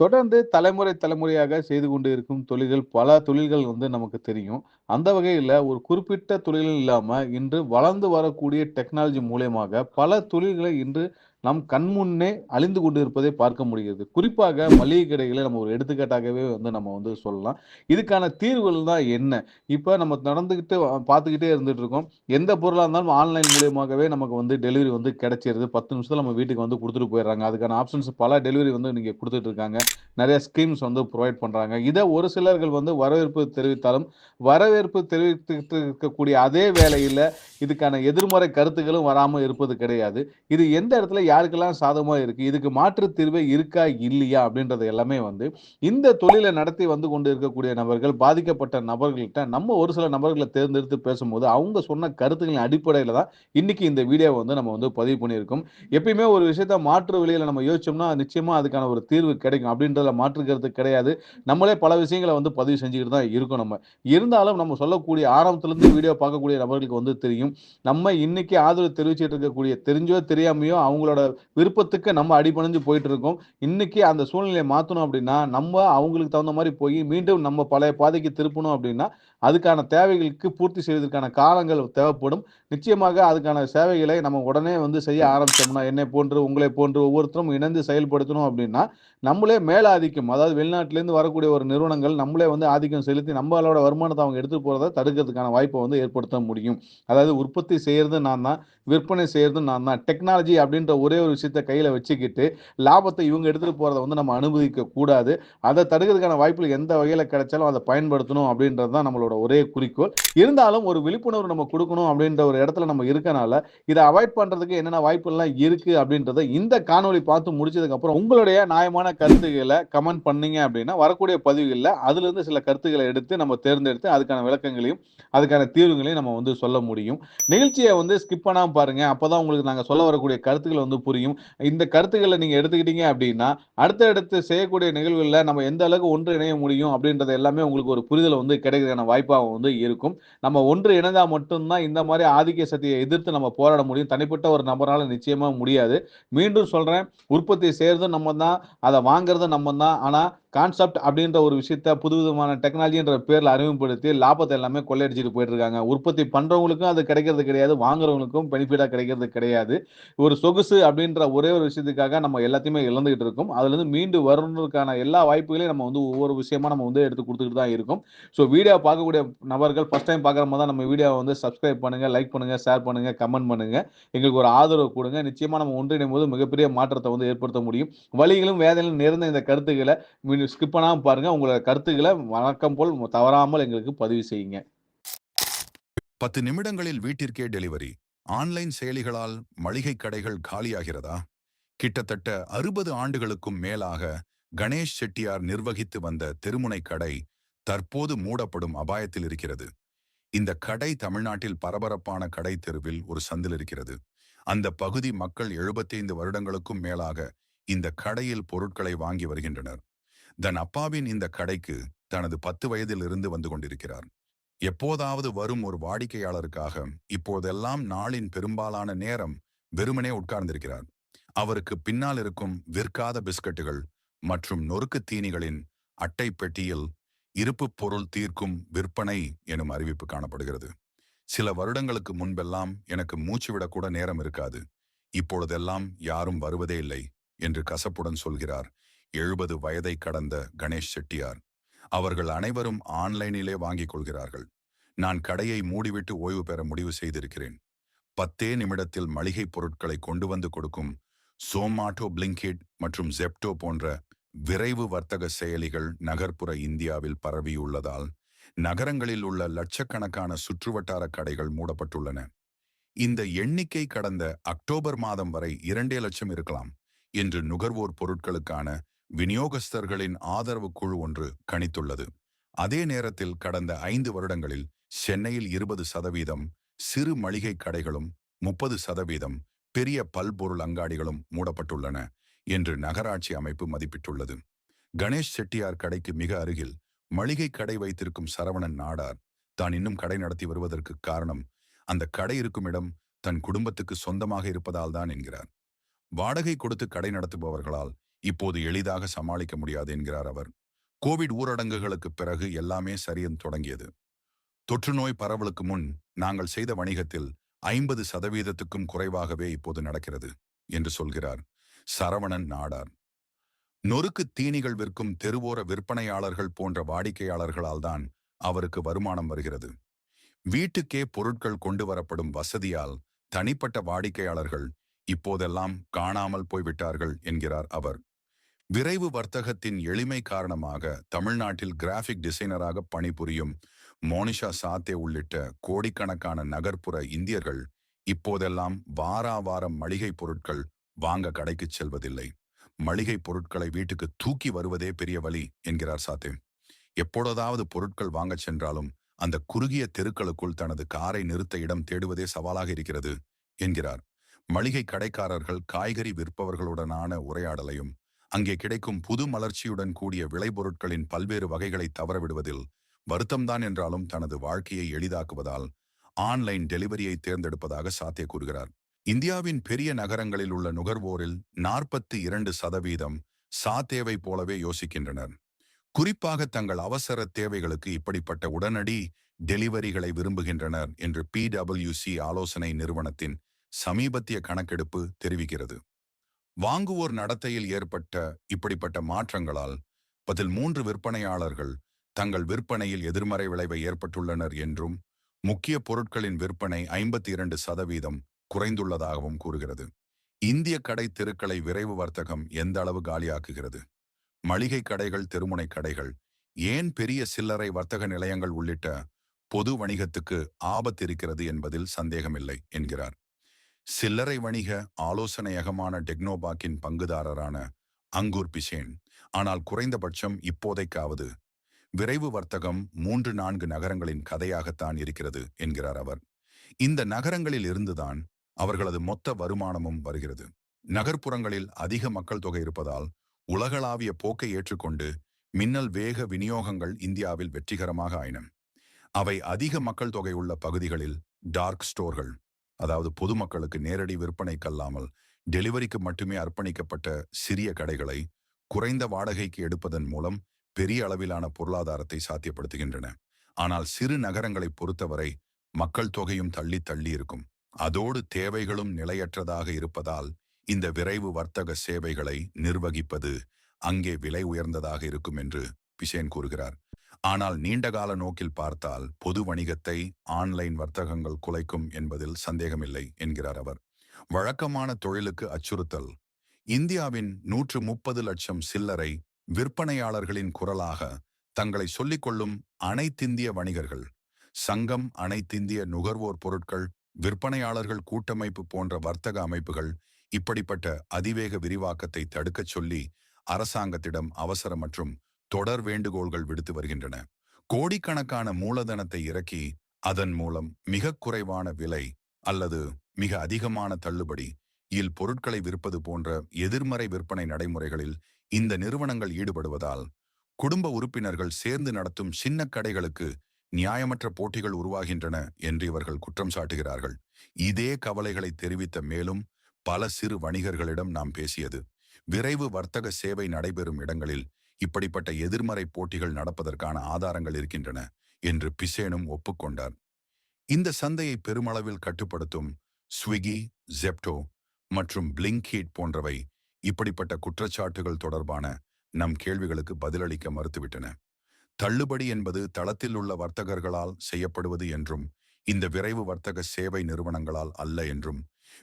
தொடர்ந்து தலைமுறை தலைமுறையாக செய்து கொண்டு இருக்கும் தொழில்கள் பல தொழில்கள் வந்து நமக்கு தெரியும். அந்த வகையில் ஒரு குறிப்பிட்ட தொழில்கள் இல்லாமல் இன்று வளர்ந்து வரக்கூடிய டெக்னாலஜி மூலயமாக பல தொழில்களை இன்று நம் கண்முன்னே அழிந்து கொண்டு இருப்பதை பார்க்க முடிகிறது. குறிப்பாக மளிகை கடைகளை நம்ம ஒரு எடுத்துக்காட்டாகவே வந்து நம்ம வந்து சொல்லலாம். இதுக்கான தீர்வுகள் தான் என்ன? இப்போ நம்ம நடந்துக்கிட்டு பார்த்துக்கிட்டே இருந்துட்டு இருக்கோம். எந்த பொருளாக இருந்தாலும் ஆன்லைன் மூலியமாகவே நமக்கு வந்து டெலிவரி வந்து கிடைச்சிருது. பத்து நிமிஷத்தில் நம்ம வீட்டுக்கு வந்து கொடுத்துட்டு போயிடுறாங்க. அதுக்கான ஆப்ஷன்ஸ் பல டெலிவரி வந்து நீங்கள் கொடுத்துட்டு இருக்காங்க. நிறைய ஸ்கீம்ஸ் வந்து ப்ரொவைட் பண்ணுறாங்க இதை ஒரு சிலர்கள் வந்து வரவேற்பு தெரிவித்தாலும், வரவேற்பு தெரிவித்துக்கிட்டு இருக்கக்கூடிய அதே வேலையில் இதுக்கான எதிர்மறை கருத்துக்களும் வராமல் இருப்பது கிடையாது. இது எந்த இடத்துல யாருக்கெல்லாம் சாதகமாக இருக்குது இதுக்கு மாற்று தீர்வே இருக்கா? இல்லையா? அப்படின்றது எல்லாமே வந்து இந்த தொழிலை நடத்தி வந்து கொண்டு இருக்கக்கூடிய நபர்கள், பாதிக்கப்பட்ட நபர்கள்ட்ட நம்ம ஒரு சில நபர்களை தேர்ந்தெடுத்து பேசும்போது, அவங்க சொன்ன கருத்துக்களின் அடிப்படையில் தான் இன்னைக்கு இந்த வீடியோ வந்து நம்ம வந்து பதிவு பண்ணியிருக்கோம். எப்பயுமே ஒரு விஷயத்த மாற்று வழியில் நம்ம யோசிச்சோம்னா, நிச்சயமா அதுக்கான ஒரு தீர்வு கிடைக்கும். அப்படின்றதுல மாற்று கருத்து கிடையாது. நம்மளே பல விஷயங்கள வந்து பதிவு செஞ்சுக்கிட்டு தான் இருக்கோம் நம்ம. இருந்தாலும் நம்ம சொல்லக்கூடிய ஆரம்பத்திலிருந்து வீடியோ பார்க்கக்கூடிய நபர்களுக்கு வந்து தெரியும். நம்ம இன்னைக்கு ஆதரவு தெரிவிச்சுட்டு இருக்கக்கூடிய தெரிஞ்சோ, தெரியாமையோ அவங்களோட விருப்பத்துக்கு நம்ம அடிபணிஞ்சு போயிட்டு இருக்கோம். இன்னைக்கு அந்த சூழ்நிலையை மாற்றணும் அப்படின்னா, நம்ம அவங்களுக்கு தகுந்த மாதிரி போய் மீண்டும் நம்ம பழைய பாதைக்கு திருப்பணும் அப்படின்னா, அதுக்கான தேவைகளுக்கு பூர்த்தி செய்வதற்கான காலங்கள் தேவைப்படும். நிச்சயமாக அதுக்கான சேவைகளை நம்ம உடனே வந்து செய்ய ஆரம்பித்தோம்னா என்னை போன்று, உங்களை போன்று ஒவ்வொருத்தரும் இணைந்து செயல்படுத்தணும் அப்படின்னா, நம்மளே மேலாதிக்கம் அதாவது வெளிநாட்டிலேருந்து வரக்கூடிய ஒரு நிறுவனங்கள் நம்மளே வந்து ஆதிக்கம் செலுத்தி நம்மளோட வருமானத்தை அவங்க எடுத்துகிட்டு போகிறத தடுக்கிறதுக்கான வாய்ப்பை வந்து ஏற்படுத்த முடியும். அதாவது உற்பத்தி செய்கிறது நான் தான், விற்பனை செய்கிறது நான் தான். டெக்னாலஜி அப்படின்ற ஒரே ஒரு விஷயத்த கையில் வச்சுக்கிட்டு, லாபத்தை இவங்க எடுத்துகிட்டு போகிறத வந்து நம்ம அனுமதிக்க கூடாது. தடுக்கிறதுக்கான வாய்ப்புகள் எந்த வகையில் கிடைச்சாலும் அதை பயன்படுத்தணும் அப்படின்றது தான் நம்மளோட ஒரே குறிக்கோள். இருந்தாலும் ஒரு விழிப்புணர்வு நம்ம கொடுக்கணும் அப்படின்ற ஒரு இடத்துல நம்ம இருக்கனால, இதை அவாய்ட் பண்றதுக்கு என்னென்ன வாய்ப்புகள்லாம் இருக்கு அப்படின்றத இந்த காணொலி பார்த்து முடிச்சதுக்கு அப்புறம் உங்களுடைய நியாயமான கருத்துக்களை கமெண்ட் பண்ணீங்க அப்படின்னா, வரக்கூடிய பதிவுகளில் அதுலேருந்து சில கருத்துக்களை எடுத்து நம்ம தேர்ந்தெடுத்து அதுக்கான விளக்கங்களையும், அதுக்கான தீர்வுகளையும் நம்ம வந்து சொல்ல முடியும். நிகழ்ச்சியை வந்து ஸ்கிப் பண்ணாமல் பாருங்க. அப்பதான் உங்களுக்கு நாங்கள் சொல்ல வரக்கூடிய கருத்துக்கள் வந்து புரியும். இந்த கருத்துக்களை நீங்க எடுத்துக்கிட்டீங்க அப்படின்னா, அடுத்தடுத்து செய்யக்கூடிய நிகழ்வுகளில் நம்ம எந்த அளவுக்கு ஒன்று இணைய முடியும் அப்படின்றது எல்லாமே உங்களுக்கு ஒரு புரிதல் வந்து கிடைக்கிறதுக்கான வாய்ப்பு வந்து இருக்கும். நம்ம ஒன்று இணைந்தால் மட்டும்தான் இந்த மாதிரி ஆதிக்க சக்தியை எதிர்த்து நம்ம போராட முடியும். தனிப்பட்ட ஒரு நபரால் நிச்சயமாக முடியாது. மீண்டும் சொல்றேன், உற்பத்தி செய்கிறதும் நம்ம தான், அதை வாங்குறதும் நம்ம தான். ஆனால் கான்செப்ட் அப்படின்ற ஒரு விஷயத்த புதுவிதமான டெக்னாலஜின்ற பேரில் அறிமுகப்படுத்தி லாபத்தை எல்லாமே கொள்ளையடிச்சிட்டு போயிட்டு இருக்காங்க. உற்பத்தி பண்ணுறவங்களுக்கும் அது கிடைக்கிறது கிடையாது. வாங்குறவங்களுக்கும் பெனிஃபிட்டாக கிடைக்கிறது கிடையாது. ஒரு சொகுசு அப்படின்ற ஒரே ஒரு விஷயத்துக்காக நம்ம எல்லாத்தையுமே இழந்துகிட்டு இருக்கோம். அதுலேருந்து மீண்டு வரணுக்கான எல்லா வாய்ப்புகளையும் நம்ம வந்து ஒவ்வொரு விஷயமா நம்ம வந்து எடுத்து கொடுத்துட்டு தான் இருக்கும் ஸோ வீடியோ பார்க்கக்கூடிய நபர்கள் ஃபஸ்ட் டைம் பார்க்குற மாதிரி தான் நம்ம வீடியோவை வந்து சப்ஸ்கிரைப் பண்ணுங்கள் லைக் பண்ணுங்கள் ஷேர் பண்ணுங்கள் கமெண்ட் பண்ணுங்க. எங்களுக்கு ஒரு ஆதரவு கொடுங்க நிச்சயமாக நம்ம ஒன்றிணையும்போது மிகப்பெரிய மாற்றத்தை வந்து ஏற்படுத்த முடியும். வழிகளும் வேதனையும் நிறைந்த இந்த கருத்துக்களை வீடியோ ஸ்கிப் பண்ணாமல் பாருங்கள் உங்களோட கருத்துக்களை வணக்கம் போல் தவறாமல் எங்களுக்கு பதிவு செய்யுங்க. 10 நிமிடங்களில் வீட்டிற்கே டெலிவரி. ஆன்லைன் செயலிகளால் மளிகை கடைகள் காலியாகிறதா? கிட்டத்தட்ட 60 ஆண்டுகளுக்கும் மேலாக கணேஷ் செட்டியார் நிர்வகித்து வந்த தெருமுனை கடை தற்போது மூடப்படும் அபாயத்தில் இருக்கிறது. இந்த கடை தமிழ்நாட்டில் பரபரப்பான கடை தெருவில் ஒரு சந்தில் இருக்கிறது. அந்த பகுதி மக்கள் 75 வருடங்களுக்கும் மேலாக இந்த கடையில் பொருட்களை வாங்கி வருகின்றனர். தன் அப்பாவின் இந்த கடைக்கு தனது பத்து வயதில் இருந்து வந்து கொண்டிருக்கிறார். எப்போதாவது வரும் ஒரு வாடிக்கையாளருக்காக இப்போதெல்லாம் நாளின் பெரும்பாலான நேரம் வெறுமனே உட்கார்ந்திருக்கிறார். அவருக்கு பின்னால் இருக்கும் விற்காத பிஸ்கட்டுகள் மற்றும் நொறுக்கு தீனிகளின் அட்டை பெட்டியில் இருப்பு பொருள் தீர்க்கும் விற்பனை எனும் அறிவிப்பு காணப்படுகிறது. சில வருடங்களுக்கு முன்பெல்லாம் எனக்கு மூச்சு விடக்கூட நேரம் இருக்காது. இப்பொழுதெல்லாம் யாரும் வருவதே இல்லை என்று கசப்புடன் சொல்கிறார். எழுபது வயதை கடந்த கணேஷ் செட்டியார். அவர்கள் அனைவரும் ஆன்லைனிலே வாங்கிக் கொள்கிறார்கள். நான் கடையை மூடிவிட்டு ஓய்வு பெற முடிவு செய்திருக்கிறேன். பத்தே நிமிடத்தில் மளிகை பொருட்களை கொண்டு வந்து கொடுக்கும் சோமாட்டோ பிளிங்கிட் மற்றும் ஜெப்டோ போன்ற விரைவு வர்த்தக செயலிகள் நகர்ப்புற இந்தியாவில் பரவியுள்ளதால் நகரங்களில் உள்ள லட்சக்கணக்கான சுற்றுவட்டார கடைகள் மூடப்பட்டுள்ளன. இந்த எண்ணிக்கை கடந்த அக்டோபர் மாதம் வரை இரண்டே லட்சம் இருக்கலாம் என்று நுகர்வோர் பொருட்களுக்கான விநியோகஸ்தர்களின் ஆதரவு குழு ஒன்று கணித்துள்ளது. அதே நேரத்தில் கடந்த ஐந்து வருடங்களில் சென்னையில் இருபது சதவீதம் சிறு மளிகை கடைகளும் முப்பது சதவீதம் பெரிய பல்பொருள் அங்காடிகளும் மூடப்பட்டுள்ளன என்று நகராட்சி அமைப்பு மதிப்பிட்டுள்ளது. கணேஷ் செட்டியார் கடைக்கு மிக அருகில் மளிகை கடை வைத்திருக்கும் சரவணன் நாடார் தான் இன்னும் கடை நடத்தி வருவதற்கு காரணம் அந்த கடை இருக்கும் இடம் தன் குடும்பத்துக்கு சொந்தமாக இருப்பதால் தான் என்கிறார். வாடகை கொடுத்து கடை நடத்துபவர்களால் இப்போது எளிதாக சமாளிக்க முடியாது என்கிறார் அவர். கோவிட் ஊரடங்குகளுக்கு பிறகு எல்லாமே சரியன் தொடங்கியது. தொற்று நோய் பரவலுக்கு முன் நாங்கள் செய்த வணிகத்தில் ஐம்பது சதவீதத்துக்கும் குறைவாகவே இப்போது நடக்கிறது என்று சொல்கிறார் சரவணன் நாடார். நொறுக்கு தீனிகள் விற்கும் தெருவோர விற்பனையாளர்கள் போன்ற வாடிக்கையாளர்களால் தான் அவருக்கு வருமானம் வருகிறது. வீட்டுக்கே பொருட்கள் கொண்டு வரப்படும் வசதியால் தனிப்பட்ட வாடிக்கையாளர்கள் இப்போதெல்லாம் காணாமல் போய்விட்டார்கள் என்கிறார் அவர். விரைவு வர்த்தகத்தின் எளிமை காரணமாக தமிழ்நாட்டில் கிராஃபிக் டிசைனராக பணிபுரியும் மோனிஷா சாத்தே உள்ளிட்ட கோடிக்கணக்கான நகர்ப்புற இந்தியர்கள் இப்போதெல்லாம் வாரா வாரம் மளிகை பொருட்கள் வாங்க கடைக்கு செல்வதில்லை. மளிகை பொருட்களை வீட்டுக்கு தூக்கி வருவதே பெரிய வழி என்கிறார் சாத்தே. எப்பொழுதாவது பொருட்கள் வாங்க சென்றாலும் அந்த குறுகிய தெருக்களுக்குள் தனது காரை நிறுத்த இடம் தேடுவதே சவாலாக இருக்கிறது என்கிறார். மளிகை கடைக்காரர்கள் காய்கறி விற்பவர்களுடனான உரையாடலையும் அங்கே கிடைக்கும் புது மலர்ச்சியுடன் கூடிய விளைபொருட்களின் பல்வேறு வகைகளை தவறவிடுவதில் வருத்தம்தான் என்றாலும் தனது வாழ்க்கையை எளிதாக்குவதால் ஆன்லைன் டெலிவரியை தேர்ந்தெடுப்பதாக சாத்திய கூறுகிறார். இந்தியாவின் பெரிய நகரங்களில் உள்ள நுகர்வோரில் நாற்பத்தி இரண்டு சதவீதம் சாத்தேவை போலவே யோசிக்கின்றனர். குறிப்பாக தங்கள் அவசர தேவைகளுக்கு இப்படிப்பட்ட உடனடி டெலிவரிகளை விரும்புகின்றனர் என்று பிடபிள்யூசி ஆலோசனை நிறுவனத்தின் சமீபத்திய கணக்கெடுப்பு தெரிவிக்கிறது. வாங்குவோர் நடத்தையில் ஏற்பட்ட இப்படிப்பட்ட மாற்றங்களால் பதில் மூன்று விற்பனையாளர்கள் தங்கள் விற்பனையில் எதிர்மறை விளைவை ஏற்பட்டுள்ளனர் என்றும் முக்கிய பொருட்களின் விற்பனை ஐம்பத்தி இரண்டு சதவீதம் குறைந்துள்ளதாகவும் கூறுகிறது. இந்திய கடை தெருக்களை விரைவு வர்த்தகம் எந்த அளவு காலியாக்குகிறது? மளிகை கடைகள் தெருமுனை கடைகள் ஏன் பெரிய சில்லறை வர்த்தக நிலையங்கள் உள்ளிட்ட பொது வணிகத்துக்கு ஆபத்து இருக்கிறது என்பதில் சந்தேகமில்லை என்கிறார். சில்லறை வணிக ஆலோசனையகமான டெக்னோபாக்கின் பங்குதாரரான அங்கூர் பிசேன். ஆனால் குறைந்தபட்சம் இப்போதைக்காவது விரைவு வர்த்தகம் மூன்று நான்கு நகரங்களின் கதையாகத்தான் இருக்கிறது என்கிறார் அவர். இந்த நகரங்களில் இருந்துதான் அவர்களது மொத்த வருமானமும் வருகிறது. நகர்ப்புறங்களில் அதிக மக்கள் தொகை இருப்பதால் உலகளாவிய போக்கை ஏற்றுக்கொண்டு மின்னல் வேக விநியோகங்கள் இந்தியாவில் வெற்றிகரமாக ஆயின. அவை அதிக மக்கள் தொகை உள்ள பகுதிகளில் டார்க் ஸ்டோர்கள் அதாவது பொதுமக்களுக்கு நேரடி விற்பனைக்கல்லாமல் டெலிவரிக்கு மட்டுமே அர்ப்பணிக்கப்பட்ட சிறிய கடைகளை குறைந்த வாடகைக்கு எடுப்பதன் மூலம் பெரிய அளவிலான பொருளாதாரத்தை சாத்தியப்படுத்துகின்றன. ஆனால் சிறு நகரங்களை பொறுத்தவரை மக்கள் தொகையும் தள்ளி தள்ளி இருக்கும். அதோடு தேவைகளும் நிலையற்றதாக இருப்பதால் இந்த விரைவு வர்த்தக சேவைகளை நிர்வகிப்பது அங்கே விலை உயர்ந்ததாக இருக்கும் என்று பிசேன் கூறுகிறார். ஆனால் நீண்டகால நோக்கில் பார்த்தால் பொது வணிகத்தை ஆன்லைன் வர்த்தகங்கள் குலைக்கும் என்பதில் சந்தேகமில்லை என்கிறார் அவர். வழக்கமான தொழிலுக்கு அச்சுறுத்தல். இந்தியாவின் நூற்று முப்பது லட்சம் சில்லறை விற்பனையாளர்களின் குரலாக தங்களை சொல்லிக்கொள்ளும் அனைத்திந்திய வணிகர்கள் சங்கம் அனைத்திந்திய நுகர்வோர் பொருட்கள் விற்பனையாளர்கள் கூட்டமைப்பு போன்ற வர்த்தக அமைப்புகள் இப்படிப்பட்ட அதிவேக விரிவாக்கத்தை தடுக்கச் சொல்லி அரசாங்கத்திடம் அவசர மற்றும் தொடர் வேண்டுகோள்கள் விடுத்து வருகின்றன. கோடிக்கணக்கான மூலதனத்தை இறக்கி அதன் மூலம் மிக குறைவான விலை அல்லது மிக அதிகமான தள்ளுபடி இல் பொருட்களை விற்பது போன்ற எதிர்மறை விற்பனை நடைமுறைகளில் இந்த நிறுவனங்கள் ஈடுபடுவதால் குடும்ப உறுப்பினர்கள் சேர்ந்து நடத்தும் சின்ன கடைகளுக்கு நியாயமற்ற போட்டிகள் உருவாகின்றன என்று இவர்கள் குற்றம் சாட்டுகிறார்கள். இதே கவலைகளை தெரிவித்த மேலும் பல சிறு வணிகர்களிடம் நாம் பேசியது. விரைவு வர்த்தக சேவை நடைபெறும் இடங்களில் இப்படிப்பட்ட எதிர்மறை போட்டிகள் நடப்பதற்கான ஆதாரங்கள் இருக்கின்றன என்று பிசேனும் ஒப்புக்கொண்டார். இந்த சந்தையை பெருமளவில் கட்டுப்படுத்தும் ஸ்விக்கி ஜெப்டோ மற்றும் பிளிங்கீட் போன்றவை இப்படிப்பட்ட குற்றச்சாட்டுகள் தொடர்பான நம் கேள்விகளுக்கு பதிலளிக்க மறுத்துவிட்டன. தள்ளுபடி என்பது தளத்தில் உள்ள வர்த்தகர்களால் செய்யப்படுவது என்றும் இந்த விரைவு வர்த்தக சேவை நிறுவனங்களால் அல்ல என்றும்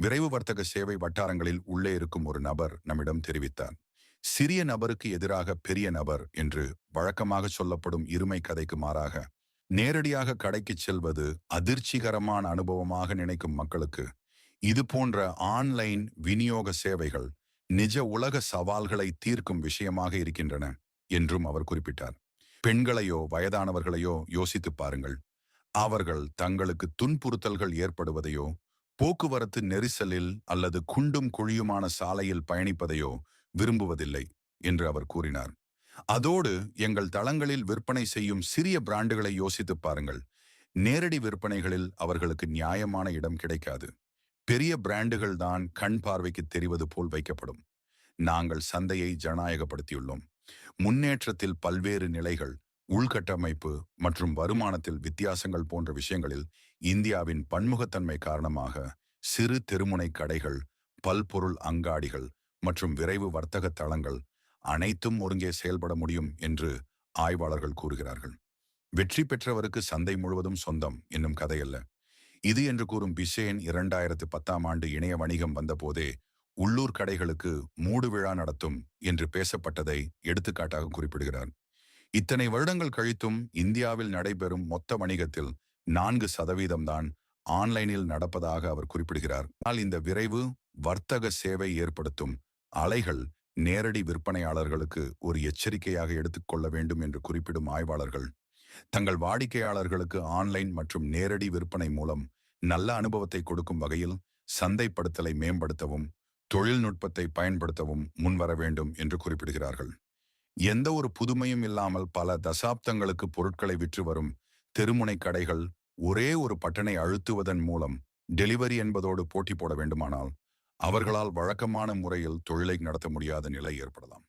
விரைவு வர்த்தக சேவை வட்டாரங்களில் உள்ளே இருக்கும் ஒரு நபர் நம்மிடம் தெரிவித்தார். சிறிய நபருக்கு எதிராக பெரிய நபர் என்று வழக்கமாக சொல்லப்படும் இருமை கதைக்கு மாறாக நேரடியாக கடைக்கு செல்வது அதிர்ச்சிகரமான அனுபவமாக நினைக்கும் மக்களுக்கு இது போன்ற ஆன்லைன் விநியோக சேவைகள் நிஜ உலக சவால்களை தீர்க்கும் விஷயமாக இருக்கின்றன என்றும் அவர் குறிப்பிட்டார். பெண்களையோ வயதானவர்களையோ யோசித்துப் பாருங்கள். அவர்கள் தங்களுக்கு துன்புறுத்தல்கள் ஏற்படுவதையோ போக்குவரத்து நெரிசலில் அல்லது குண்டும் குழியுமான சாலையில் பயணிப்பதையோ விரும்புவதில்லை என்று அவர் கூறினார். அதோடு எங்கள் தளங்களில் விற்பனை செய்யும் சிறிய பிராண்டுகளை யோசித்துப் பாருங்கள். நேரடி விற்பனைகளில் அவர்களுக்கு நியாயமான இடம் கிடைக்காது. பெரிய பிராண்டுகள் தான் கண் பார்வைக்கு தெரிவது போல் வைக்கப்படும். நாங்கள் சந்தையை ஜனநாயகப்படுத்தியுள்ளோம். முன்னேற்றத்தில் பல்வேறு நிலைகள் உள்கட்டமைப்பு மற்றும் வருமானத்தில் வித்தியாசங்கள் போன்ற விஷயங்களில் இந்தியாவின் பன்முகத்தன்மை காரணமாக சிறு தெருமுனை கடைகள் பல்பொருள் அங்காடிகள் மற்றும் விரைவு வர்த்தக தளங்கள் அனைத்தும் ஒருங்கே செயல்பட முடியும் என்று ஆய்வாளர்கள் கூறுகிறார்கள். வெற்றி பெற்றவருக்கு சந்தை முழுவதும் சொந்தம் என்னும் கதையல்ல. இது என்று கூறும் பிசேன் இரண்டாயிரத்து பத்தாம் ஆண்டு இணைய வணிகம் வந்தபோதே உள்ளூர் கடைகளுக்கு மூடு விழா நடத்தும் என்று பேசப்பட்டதை எடுத்துக்காட்டாக குறிப்பிடுகிறார். இத்தனை வருடங்கள் கழித்தும் இந்தியாவில் நடைபெறும் மொத்த வணிகத்தில் நான்கு சதவீதம்தான் ஆன்லைனில் நடப்பதாக அவர் குறிப்பிடுகிறார். ஆனால் இந்த விரைவு வர்த்தக சேவை ஏற்படுத்தும் அலைகள் நேரடி விற்பனையாளர்களுக்கு ஒரு எச்சரிக்கையாக எடுத்துக்கொள்ள வேண்டும் என்று குறிப்பிடும் ஆய்வாளர்கள். தங்கள் வாடிக்கையாளர்களுக்கு ஆன்லைன் மற்றும் நேரடி விற்பனை மூலம் நல்ல அனுபவத்தை கொடுக்கும் வகையில் சந்தைப்படுத்தலை மேம்படுத்தவும் தொழில்நுட்பத்தை பயன்படுத்தவும் முன்வர வேண்டும் என்று குறிப்பிடுகிறார்கள். எந்த ஒரு புதுமையும் இல்லாமல் பல தசாப்தங்களுக்கு பொருட்களை விற்று வரும் தெருமுனை கடைகள் ஒரே ஒரு பட்டனை அழுத்துவதன் மூலம் டெலிவரி என்பதோடு போட்டி போட வேண்டுமானால் அவர்களால் வழக்கமான முறையில் தொழிலை நடத்த முடியாத நிலை ஏற்படலாம்.